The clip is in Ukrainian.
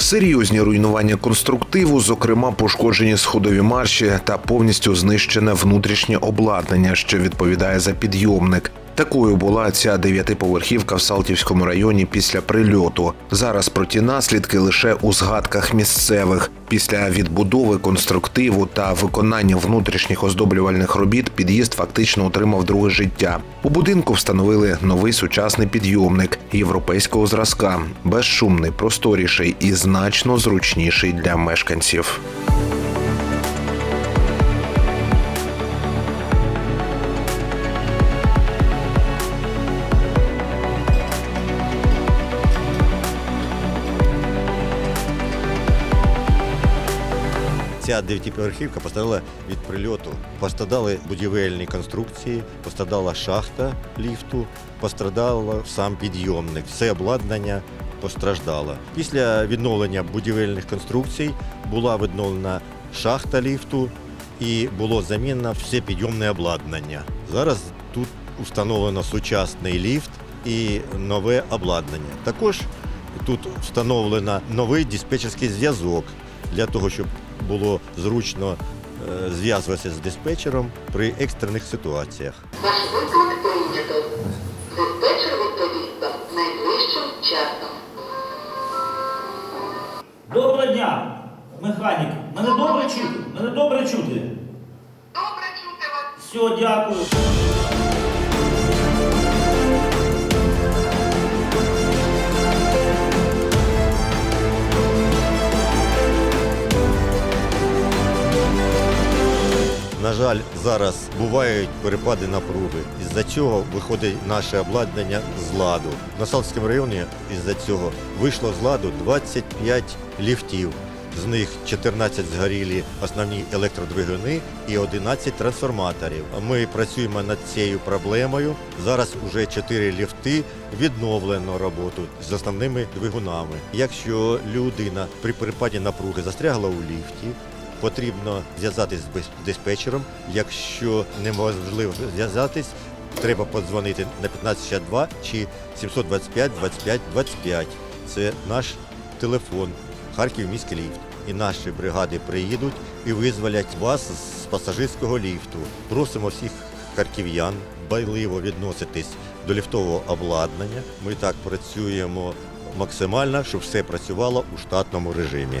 Серйозні руйнування конструктиву, зокрема пошкоджені сходові марші та повністю знищене внутрішнє обладнання, що відповідає за підйомник. Такою була ця дев'ятиповерхівка в Салтівському районі після прильоту. Зараз про ті наслідки лише у згадках місцевих. Після відбудови конструктиву та виконання внутрішніх оздоблювальних робіт під'їзд фактично отримав друге життя. У будинку встановили новий сучасний підйомник європейського зразка, безшумний, просторіший і значно зручніший для мешканців. Ця дев'ятиповерхівка пострадала від прильоту. Пострадали будівельні конструкції, пострадала шахта ліфту, пострадало сам підйомник. Все обладнання постраждало. Після відновлення будівельних конструкцій була відновлена шахта ліфту і було замінено все підйомне обладнання. Зараз тут встановлено сучасний ліфт і нове обладнання. Також тут встановлено новий диспетчерський зв'язок для того, щоб було зручно е, зв'язуватися з диспетчером при екстрених ситуаціях. Ваш виклик прийнято. Диспетчер відповість вам найближчим часом. Доброго дня, механік. Мене добре чути? Мене добре чути. Добре чути вас. Все, дякую. На жаль, зараз бувають перепади напруги. Із-за цього виходить наше обладнання з ладу. На Салтському районі із-за цього вийшло з ладу 25 ліфтів. З них 14 згорілі основні електродвигуни і 11 трансформаторів. Ми працюємо над цією проблемою. Зараз вже 4 ліфти відновлено роботу з основними двигунами. Якщо людина при перепаді напруги застрягла у ліфті, потрібно зв'язатись з диспетчером. Якщо неможливо зв'язатись, треба подзвонити на 1562 чи 725 25 25. Це наш телефон, Харків міський ліфт. І наші бригади приїдуть і визволять вас з пасажирського ліфту. Просимо всіх харків'ян байливо відноситись до ліфтового обладнання. Ми так працюємо максимально, щоб все працювало у штатному режимі.